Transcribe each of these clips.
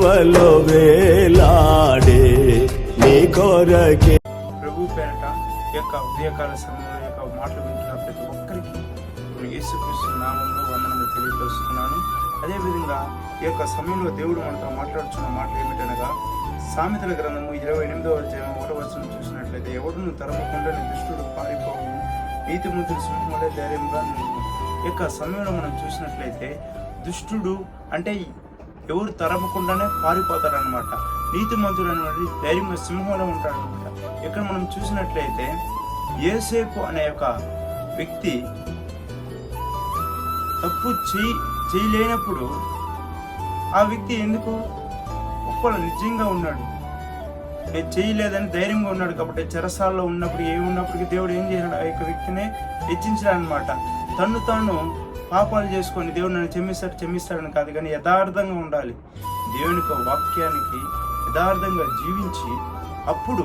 సిలువలో వేలాడే నీ కొరకే. ప్రభు పేరట ఈ యొక్క ఉదయకాల సమయంలో యొక్క మాటలు వింటున్న ప్రతి ఒక్కరికి యేసుకృష్ణ నామంలో వందనలు తెలియపరుస్తున్నాను. అదేవిధంగా ఈ యొక్క సమయంలో దేవుడు మనతో మాట్లాడుతున్న మాటలు ఏమిటనగా సామెతల గ్రంథము ఇరవై ఎనిమిదవ అధ్యాయం ఒకటో వచనం చూసినట్లయితే ఎవడును తరపకుండా దుష్టుడు పారిపోవు నీతిమంతుడు సింహములే ధైర్యంగా ఈ యొక్క సమయంలో మనం చూసినట్లయితే దుష్టుడు అంటే ఎవరు తరమకుండానే పారిపోతారనమాట నీతిమంతుడు అనేది ధైర్యంగా సింహంలో ఉంటాడనమాట ఇక్కడ మనం చూసినట్లయితే ఏసేపు అనే ఒక వ్యక్తి తప్పు చేయి చేయలేనప్పుడు ఆ వ్యక్తి ఎందుకు ఒక్కడు నిజంగా ఉన్నాడు? నేను చేయలేదని ధైర్యంగా ఉన్నాడు కాబట్టి చెరసాల్లో ఉన్నప్పుడు ఏమి ఉన్నప్పటికీ దేవుడు ఏం చేశాడు? ఆ యొక్క వ్యక్తిని హెచ్చించాడు అనమాట తను తాను పాపాలు చేసుకొని దేవుడు నన్ను క్షమిస్తాడు క్షమిస్తాడని కాదు కానీ యథార్థంగా ఉండాలి. దేవుని యొక్క వాక్యానికి యథార్థంగా జీవించి అప్పుడు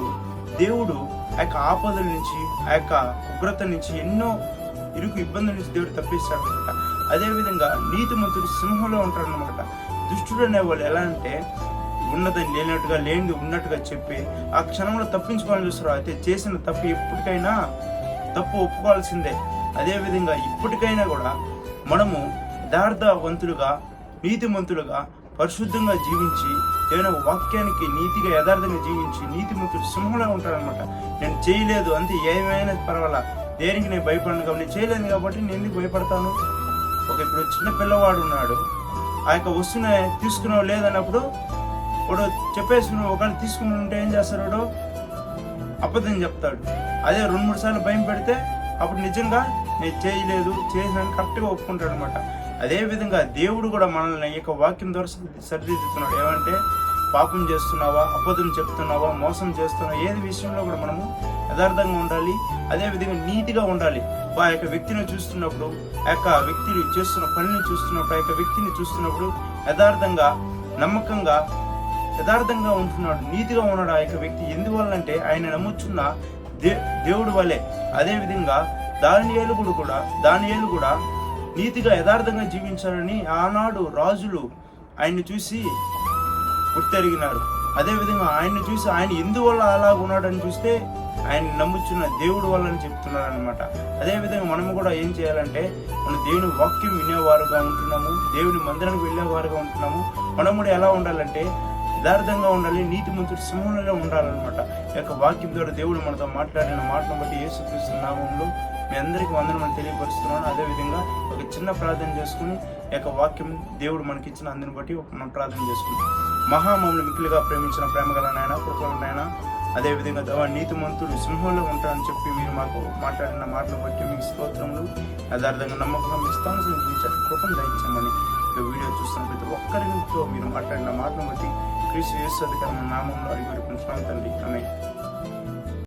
దేవుడు ఆ యొక్క ఆపదల నుంచి ఆ యొక్క ఉగ్రత నుంచి ఎన్నో ఇరుకు ఇబ్బందుల నుంచి దేవుడు తప్పిస్తాడు అనమాట అదేవిధంగా నీతిమంతుడు సింహంలో ఉంటాడనమాట దుష్టుడు అనేవాళ్ళు ఎలా అంటే ఉన్నదని లేనట్టుగా లేనిది ఉన్నట్టుగా చెప్పి ఆ క్షణంలో తప్పించుకోవాలని చూస్తారు అయితే చేసిన తప్పు ఎప్పటికైనా తప్పు ఒప్పుకోవాల్సిందే. అదేవిధంగా ఇప్పటికైనా కూడా మనము యథార్థవంతులుగా నీతిమంతులుగా పరిశుద్ధంగా జీవించి ఏదైనా వాక్యానికి నీతిగా యథార్థంగా జీవించి నీతిమంతుడు సింహంలో ఉంటాడనమాట నేను చేయలేదు అంతే ఏమైనా పర్వాలా? దేనికి నేను భయపడను కాబట్టి? నేను చేయలేను కాబట్టి నేను ఎందుకు భయపడతాను? ఒక ఇప్పుడు చిన్న పిల్లవాడు ఉన్నాడు. ఆ యొక్క వస్తువుని తీసుకున్నావు లేదన్నప్పుడు వాడు చెప్పేసుకుని ఒకవేళ తీసుకుని ఉంటే ఏం చేస్తాడు అబద్ధం చెప్తాడు. అదే రెండు మూడు సార్లు భయం పెడితే అప్పుడు నిజంగా నేను చేయలేదు చేసినాను కరెక్ట్గా ఒప్పుకుంటాడు అనమాట అదేవిధంగా దేవుడు కూడా మనల్ని యొక్క వాక్యం ద్వారా సరిదిద్దుతున్నాడు. ఏమంటే పాపం చేస్తున్నావా అబద్ధం చెప్తున్నావా మోసం చేస్తున్నావా ఏది విషయంలో కూడా మనము యథార్థంగా ఉండాలి అదే విధంగా నీతిగా ఉండాలి. ఆ యొక్క వ్యక్తిని చూస్తున్నప్పుడు ఆ యొక్క వ్యక్తిని చేస్తున్న పనిని చూస్తున్నప్పుడు ఆ యొక్క వ్యక్తిని చూస్తున్నప్పుడు యథార్థంగా నమ్మకంగా యథార్థంగా ఉంటున్నాడు నీతిగా ఉన్నాడు ఆ యొక్క వ్యక్తి. ఎందువల్లంటే ఆయన నమ్ముచున్న దే దేవుడు వలె. అదేవిధంగా దానియేలు కూడా కూడా దానియేలు కూడా నీతిగా యథార్థంగా జీవించాలని ఆనాడు రాజులు ఆయన్ని చూసి గుర్తెరిగినారు అదేవిధంగా ఆయన్ని చూసి ఆయన ఎందువల్ల అలా ఉన్నాడని చూస్తే ఆయన నమ్ముచున్న దేవుడు వల్ల అని చెప్తున్నాడు అనమాట అదేవిధంగా మనము కూడా ఏం చేయాలంటే మన దేవుని వాక్యం వినేవారుగా ఉంటున్నాము దేవుని మందిరానికి వెళ్ళేవారుగా ఉంటున్నాము. మనము కూడా ఎలా ఉండాలంటే యథార్థంగా ఉండాలి నీతి మంత్రుడు సింహంలో ఉండాలన్నమాట. ఈ యొక్క వాక్యం ద్వారా దేవుడు మనతో మాట్లాడిన మాటను బట్టి యేసుక్రీస్తు నామంలో మీ అందరికీ వందనమని తెలియపరుస్తున్నాను. అదేవిధంగా ఒక చిన్న ప్రార్థన చేసుకుని ఈ యొక్క వాక్యం దేవుడు మనకి ఇచ్చిన అందుని బట్టి ఒక మనం ప్రార్థన చేసుకుంటాం మహామములు మిక్కిలిగా ప్రేమించిన ప్రేమగల నాయన కృపల నాయన అదేవిధంగా దేవా నీతిమంతుడు సింహంలో ఉంటారని చెప్పి మీరు మాకు మాట్లాడిన మాటలు బట్టి మీ స్తోత్రములు యథార్థంగా నమ్మకంగా మీ స్థానం కృపను దయచేయమని వీడియో చూస్తున్న ప్రతి ఒక్కరితో మీరు మాట్లాడిన మాటను బట్టి క్రీస్తు యేసు అధికారం నామంలో అడిగి పెట్టుకుంటున్నాం తండ్రి ఆమె